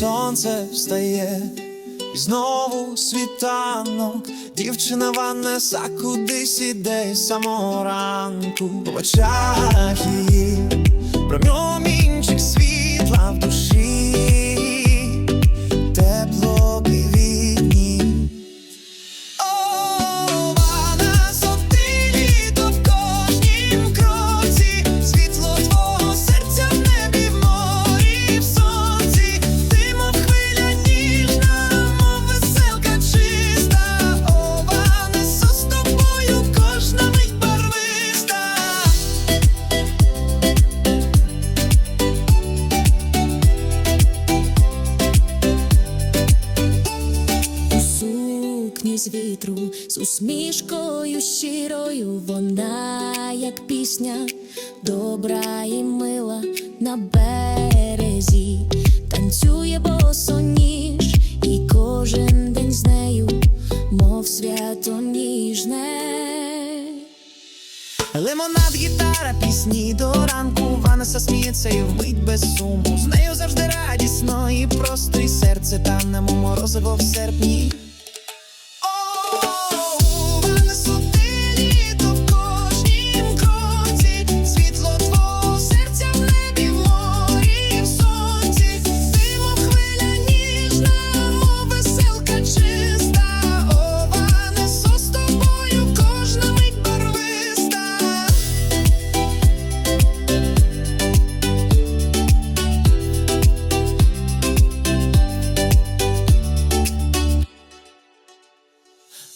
сонце встає, і знову світанок, дівчина Ванеса кудись іде з самого ранку. В очах її промінчик сукні з вітру, з усмішкою щирою, вона, як пісня, добра і мила на березі, танцює босоніж, і кожен день з нею, мов свято ніжне. Лимонад, гітара, пісні до ранку. Ванеса сміється і вмить без суму. З нею завжди радісно і просто і серце там нему морозиво в серпні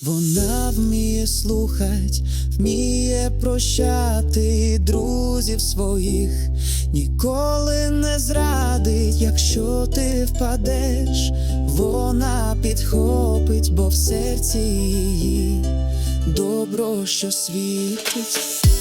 Вона вміє слухать, вміє прощати друзів своїх, ніколи не зрадить, якщо ти впадеш, вона підхопить, бо в серці її добро, що світить.